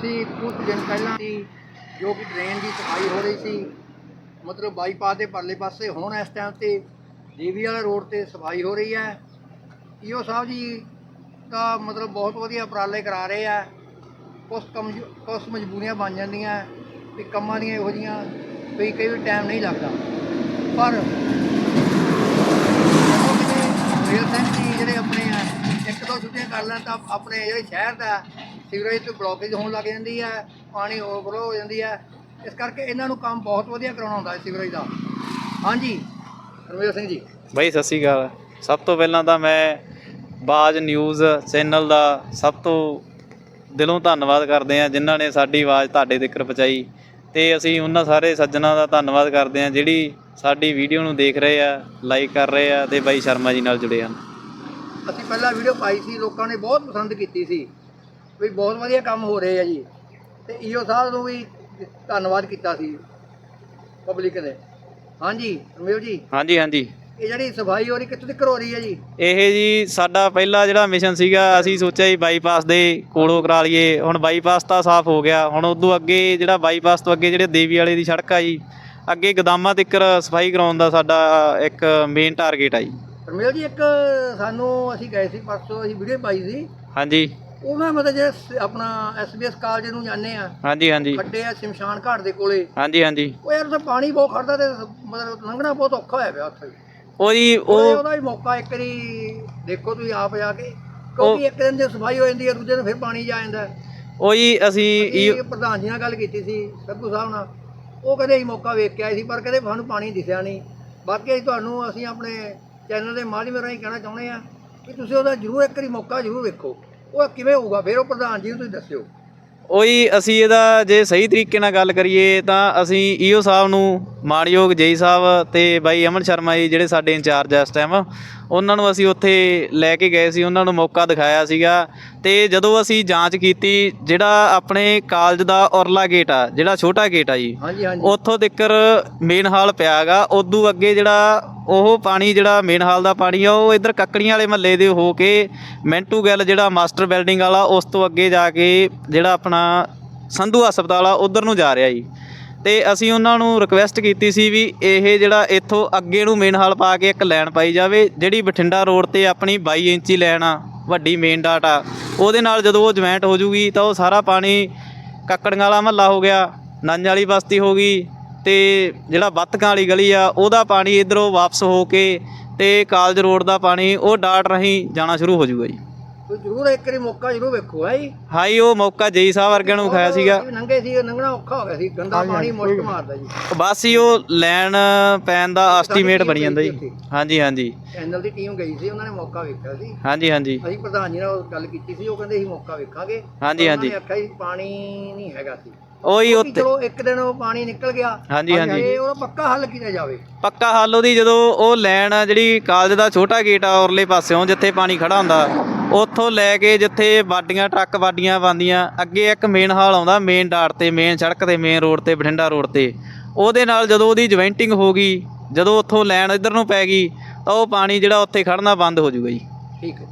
ਸੀ ਕੁਝ ਦਿਨ ਪਹਿਲਾਂ ਸੀ ਜੋ ਕਿ ਡਰੇਨ ਦੀ ਸਫ਼ਾਈ ਹੋ ਰਹੀ ਸੀ, ਮਤਲਬ ਬਾਈਪਾਸ ਦੇ ਪਰਲੇ ਪਾਸੇ, ਹੁਣ ਇਸ ਟਾਈਮ ਤੇ ਦੇਵੀ ਵਾਲਾ ਰੋਡ ਤੇ ਸਫ਼ਾਈ ਹੋ ਰਹੀ ਹੈ। ਈਓ ਸਾਹਿਬ ਜੀ ਦਾ ਮਤਲਬ ਬਹੁਤ ਵਧੀਆ ਉਪਰਾਲੇ ਕਰਾ ਰਹੇ ਆ। ਕੁਛ ਕੰਮ, ਕੁਛ ਮਜਬੂਰੀਆਂ ਬਣ ਜਾਂਦੀਆਂ ਵੀ ਕੰਮਾਂ ਦੀਆਂ ਇਹੋ ਜਿਹੀਆਂ ਵੀ ਕਈ ਵਾਰ ਟਾਈਮ ਨਹੀਂ ਲੱਗਦਾ। ਪਰ ਜਿਹੜੇ ਆਪਣੇ ਆ, ਇੱਕ ਦੋ ਛੁੱਟੀਆਂ ਕਰ ਲੈਣ ਤਾਂ ਆਪਣੇ ਜਿਹੜੇ ਸ਼ਹਿਰ ਦਾ ਸੀਵਰੇਜ ਤੋਂ ਬਲੌਕੇਜ ਹੋਣ ਲੱਗ ਜਾਂਦੀ ਹੈ ਪਾਣੀ ਓਵਰਫਲੋ ਹੋ ਜਾਂਦੀ ਹੈ। ਇਸ ਕਰਕੇ ਇਹਨਾਂ ਨੂੰ ਕੰਮ ਬਹੁਤ ਵਧੀਆ ਕਰਾਉਣਾ ਹੁੰਦਾ ਹੈ ਸੀਵਰੇਜ ਦਾ। ਹਾਂਜੀ ਰਮੇਸ਼ ਸਿੰਘ ਜੀ। ਬਾਈ ਸਤਿ ਸ਼੍ਰੀ ਅਕਾਲ। ਸਭ ਤੋਂ ਪਹਿਲਾਂ ਤਾਂ ਮੈਂ ਬਾਜ ਨਿਊਜ਼ ਚੈਨਲ ਦਾ ਸਭ ਤੋਂ ਦਿਲੋਂ ਧੰਨਵਾਦ ਕਰਦੇ ਹਾਂ ਜਿਨ੍ਹਾਂ ਨੇ ਸਾਡੀ ਆਵਾਜ਼ ਤੁਹਾਡੇ ਤੱਕ ਪਹੁੰਚਾਈ। ਤੇ ਅਸੀਂ ਉਹਨਾਂ ਸਾਰੇ ਸੱਜਣਾ ਦਾ ਧੰਨਵਾਦ ਕਰਦੇ ਹਾਂ ਜਿਹੜੀ ਸਾਡੀ ਵੀਡੀਓ ਨੂੰ ਦੇਖ ਰਹੇ ਆ ਲਾਈਕ ਕਰ ਰਹੇ ਆ ਤੇ ਬਾਈ ਸ਼ਰਮਾ ਜੀ ਨਾਲ ਜੁੜੇ ਹਨ। ਅਸੀਂ ਪਹਿਲਾਂ ਵੀਡੀਓ ਪਾਈ ਸੀ ਲੋਕਾਂ ਨੇ ਬਹੁਤ ਪਸੰਦ ਕੀਤੀ ਸੀ। ਵੀ ਬਹੁਤ ਵਧੀਆ ਕੰਮ ਹੋ ਰਹੇ ਆ ਜੀ। ਤੇ ਈਓ ਸਾਹਿਬ ਨੂੰ ਵੀ ਧੰਨਵਾਦ ਕੀਤਾ ਸੀ ਪਬਲਿਕ ਨੇ। ਹਾਂਜੀ ਰਮੇਸ਼ ਜੀ। ਹਾਂਜੀ ਹਾਂਜੀ। ਇਹ ਜਿਹੜੀ ਸਫ਼ਾਈ ਹੋ ਰਹੀ ਕਿੱਥੋਂ ਤੱਕ ਹੋ ਰਹੀ ਹੈ ਜੀ? ਇਹ ਜੀ ਸਾਡਾ ਪਹਿਲਾ ਜਿਹੜਾ ਮਿਸ਼ਨ ਸੀਗਾ ਅਸੀਂ ਸੋਚਿਆ ਜੀ ਬਾਈਪਾਸ ਦੇ ਕੋਲੋਂ ਕਰਾ ਲਈਏ। ਹੁਣ ਬਾਈਪਾਸ ਤਾਂ ਸਾਫ਼ ਹੋ ਗਿਆ। ਹੁਣ ਉਦੋਂ ਅੱਗੇ ਜਿਹੜਾ ਬਾਈਪਾਸ ਤੋਂ ਅੱਗੇ ਜਿਹੜੇ ਦੇਵੀ ਵਾਲੇ ਦੀ ਸੜਕ ਆ ਜੀ ਅੱਗੇ ਗਦਾਮਾਂ ਤੱਕ ਸਫ਼ਾਈ ਕਰਾਉਣ ਦਾ ਸਾਡਾ ਇੱਕ ਮੇਨ ਟਾਰਗੇਟ ਆ ਜੀ। ਰਮੇਸ਼ ਜੀ ਇੱਕ ਸਾਨੂੰ ਅਸੀਂ ਗਏ ਸੀ ਪਰਸੋਂ ਅਸੀਂ ਵੀਡੀਓ ਪਾਈ ਸੀ। ਹਾਂਜੀ। ਉਹਨਾਂ ਮਤਲਬ ਜਿਹੜੇ ਸ- ਆਪਣਾ ਐਸਬੀਐਸ ਕਾਲਜ ਨੂੰ ਜਾਂਦੇ ਆ ਹਾਂਜੀ ਹਾਂਜੀ। ਖੱਡੇ ਆ ਸ਼ਮਸ਼ਾਨ ਘਾਟ ਦੇ ਕੋਲੇ। ਹਾਂਜੀ ਹਾਂਜੀ। ਉਹ ਯਾਰ ਉੱਥੇ ਪਾਣੀ ਬਹੁਤ ਖੜਦਾ ਤੇ ਮਤਲਬ ਲੰਘਣਾ ਬਹੁਤ ਔਖਾ ਹੋਇਆ ਪਿਆ ਉੱਥੇ। ਉਹ ਜੀ ਉਹ ਉਹ ਉਹਦਾ ਵੀ ਮੌਕਾ ਇੱਕ ਵਾਰੀ ਦੇਖੋ ਤੁਸੀਂ ਆਪ ਜਾ ਕੇ। ਕਿਉਂਕਿ ਇੱਕ ਦਿਨ ਜੇ ਸਫ਼ਾਈ ਹੋ ਜਾਂਦੀ ਹੈ ਦੂਜੇ ਦਿਨ ਫਿਰ ਪਾਣੀ ਜਾ ਜਾਂਦਾ ਹੈ। ਉਹ ਜੀ ਅਸੀਂ ਇਹ ਪ੍ਰਧਾਨ ਜੀ ਨਾਲ ਗੱਲ ਕੀਤੀ ਸੀ ਸੱਗੂ ਸਾਹਿਬ ਨਾਲ। ਉਹ ਕਹਿੰਦੇ ਅਸੀਂ ਮੌਕਾ ਵੇਖ ਕੇ ਆਏ ਸੀ ਪਰ ਕਹਿੰਦੇ ਸਾਨੂੰ ਪਾਣੀ ਦਿਸਿਆ ਨਹੀਂ। ਬਾਕੀ ਅਸੀਂ ਤੁਹਾਨੂੰ ਅਸੀਂ ਆਪਣੇ ਚੈਨਲ ਦੇ ਮਾਧਿਅਮ ਰਾਹੀਂ ਕਹਿਣਾ ਚਾਹੁੰਦੇ ਆ ਕਿ ਤੁਸੀਂ ਉਹਦਾ ਜ਼ਰੂਰ ਇੱਕ ਵਾਰੀ ਮੌਕਾ ਜ਼ਰੂਰ ਵੇਖੋ। ਉਹ ਕਿਵੇਂ ਹੋਊਗਾ? ਫਿਰ ਉਹ ਪ੍ਰਧਾਨ ਜੀ ਨੂੰ ਤੁਸੀਂ ਦੱਸਿਓ। ਉਹੀ ਅਸੀਂ ਇਹਦਾ ਜੇ ਸਹੀ ਤਰੀਕੇ ਨਾਲ ਗੱਲ ਕਰੀਏ ਤਾਂ ਅਸੀਂ ਈਓ ਸਾਹਿਬ ਨੂੰ ਮਾਣਯੋਗ ਜੇਈ ਸਾਹਿਬ ਤੇ ਬਾਈ ਅਮਨ ਸ਼ਰਮਾ ਜੀ ਜਿਹੜੇ ਸਾਡੇ ਇੰਚਾਰਜ ਆ ਇਸ ਟਾਈਮ ਉਹਨਾਂ ਨੂੰ ਅਸੀਂ ਉੱਥੇ ਲੈ ਕੇ ਗਏ ਸੀ ਉਹਨਾਂ ਨੂੰ ਮੌਕਾ ਦਿਖਾਇਆ ਸੀਗਾ ਤੇ ਜਦੋਂ ਅਸੀਂ ਜਾਂਚ ਕੀਤੀ ਜਿਹੜਾ ਆਪਣੇ ਕਾਲਜ ਦਾ ਔਰਲਾ ਗੇਟ ਆ ਜਿਹੜਾ ਛੋਟਾ ਗੇਟ ਆ ਜੀ ਹਾਂਜੀ ਹਾਂਜੀ। ਉੱਥੋਂ ਤੱਕਰ ਮੇਨ ਹਾਲ ਪਿਆਗਾ ਉਦੋਂ ਅੱਗੇ ਜਿਹੜਾ ਉਹ ਪਾਣੀ ਜਿਹੜਾ ਮੇਨ ਹਾਲ ਦਾ ਪਾਣੀ ਆ, ਉਹ ਇਧਰ ਕੱਕੜੀਆਂ ਵਾਲੇ ਮਹੱਲੇ ਦੇ ਹੋ ਕੇ ਮੈਂਟੂ ਗੱਲ ਜਿਹੜਾ ਮਾਸਟਰ ਬਿਲਡਿੰਗ ਵਾਲਾ, ਉਸ ਤੋਂ ਅੱਗੇ ਜਾ ਕੇ ਜਿਹੜਾ ਆਪਣਾ ਸੰਧੂ ਹਸਪਤਾਲ ਆ, ਉਧਰ ਨੂੰ ਜਾ ਰਿਹਾ ਜੀ। ਤੇ ਅਸੀਂ ਉਹਨਾਂ ਨੂੰ ਰਿਕਵੈਸਟ ਕੀਤੀ ਸੀ ਵੀ ਇਹ ਜਿਹੜਾ ਇੱਥੋਂ ਅੱਗੇ ਨੂੰ ਮੇਨ ਹਾਲ ਪਾ ਕੇ ਇੱਕ ਲਾਈਨ ਪਾਈ ਜਾਵੇ, ਜਿਹੜੀ ਬਠਿੰਡਾ ਰੋਡ ਤੇ ਆਪਣੀ 22 ਇੰਚੀ ਲਾਈਨ ਆ, ਵੱਡੀ ਮੇਨ ਡਾਟ ਆ ਉਹਦੇ ਨਾਲ ਜਦੋਂ ਉਹ ਜੁਆਇੰਟ ਹੋ ਜੂਗੀ ਤਾਂ ਉਹ ਸਾਰਾ ਪਾਣੀ ਕੱਕੜੀਆਂ ਵਾਲਾ ਮਹੱਲਾ ਹੋ ਗਿਆ, ਨੰਜ ਵਾਲੀ ਬਸਤੀ ਹੋ ਗਈ ਤੇ ਜਿਹੜਾ ਬੱਤਕਾਂ ਵਾਲੀ ਗਲੀ ਆ ਉਹਦਾ ਪਾਣੀ ਇਧਰੋਂ ਵਾਪਸ ਹੋ ਕੇ ਤੇ ਕਾਲਜ ਰੋਡ ਦਾ ਪਾਣੀ ਉਹ ਡਾਟ ਰਾਹੀਂ ਜਾਣਾ ਸ਼ੁਰੂ ਹੋ ਜਾਊਗਾ ਜੀ। ਤੁਸੀਂ ਜ਼ਰੂਰ ਇੱਕ ਵਾਰੀ ਮੌਕਾ ਜ਼ਰੂਰ ਵੇਖੋ ਜੀ। ਹਾਈ ਉਹ ਮੌਕਾ ਜੇਈ ਸਾਹਿਬ ਵਰਗਿਆਂ ਨੂੰ ਖਾਇਆ ਸੀਗਾ। ਲੰਘੇ ਸੀ ਲੰਘਣਾ ਔਖਾ ਹੋ ਗਿਆ ਸੀ ਗੰਦਾ ਪਾਣੀ ਮੁਸ਼ਕ ਮਾਰਦਾ ਜੀ। ਬਸ ਹੀ ਉਹ ਲੈਣ ਪੈਣ ਦਾ ਐਸਟੀਮੇਟ ਬਣੀ ਜਾਂਦਾ ਜੀ। ਹਾਂਜੀ ਹਾਂਜੀ। ਚੈਨਲ ਦੀ ਟੀਮ ਗਈ ਸੀ ਉਹਨਾਂ ਨੇ ਮੌਕਾ ਵੇਖਿਆ ਸੀ। ਹਾਂਜੀ ਹਾਂਜੀ। ਅਸੀਂ ਪ੍ਰਧਾਨ ਜੀ ਨਾਲ ਗੱਲ ਕੀਤੀ ਸੀ ਉਹ ਕਹਿੰਦੇ ਅਸੀਂ ਮੌਕਾ ਵੇਖਾਂਗੇ। ਹਾਂਜੀ, ਉਹਨਾਂ ਹਾਂਜੀ। ਨੇ ਆਖਿਆ ਸੀ ਪਾਣੀ ਨਹੀਂ ਹੈਗਾ ਸੀ। ਉਹੀ ਕਿ ਉੱਥੇ ਚਲੋ ਇੱਕ ਦਿਨ ਉਹ ਪਾਣੀ ਨਿਕਲ ਗਿਆ ਹਾਂਜੀ, ਹਾਂਜੀ। ਇਹ ਉਹਦਾ ਪੱਕਾ ਹੱਲ ਕੀਤਾ ਜਾਵੇ। ਪੱਕਾ ਹੱਲ ਉਹਦੀ ਜਦੋਂ ਉਹ ਲੈਣ ਆ ਜਿਹੜੀ ਕਾਲਜ ਦਾ ਛੋਟਾ ਗੇਟ ਆ ਔਰਲੇ ਪਾਸਿਓਂ ਜਿੱਥੇ ਪਾਣੀ ਖੜਾ ਹੁੰਦਾ ਉੱਥੋਂ ਲੈ ਕੇ ਜਿੱਥੇ ਬਾਡੀਆਂ ਟਰੱਕ ਬਾਡੀਆਂ ਬੰਦੀਆਂ ਅੱਗੇ ਇੱਕ ਮੇਨ ਹਾਲ ਆਉਂਦਾ ਮੇਨ ਡਾਟ ਤੇ ਮੇਨ ਸੜਕ ਤੇ ਮੇਨ ਰੋਡ ਤੇ ਬਠਿੰਡਾ ਰੋਡ ਤੇ। ਉਹਦੇ ਨਾਲ ਜਦੋਂ ਉਹਦੀ ਜੁਆਇੰਟਿੰਗ ਹੋ ਗਈ ਜਦੋਂ ਉੱਥੋਂ ਲੈਣ ਇੱਧਰ ਨੂੰ ਪੈ ਗਈ ਤਾਂ ਉਹ ਪਾਣੀ ਜਿਹੜਾ ਉੱਥੇ ਖੜਨਾ ਬੰਦ ਹੋ ਜਾਊਗਾ ਜੀ। ਠੀਕ ਹੈ।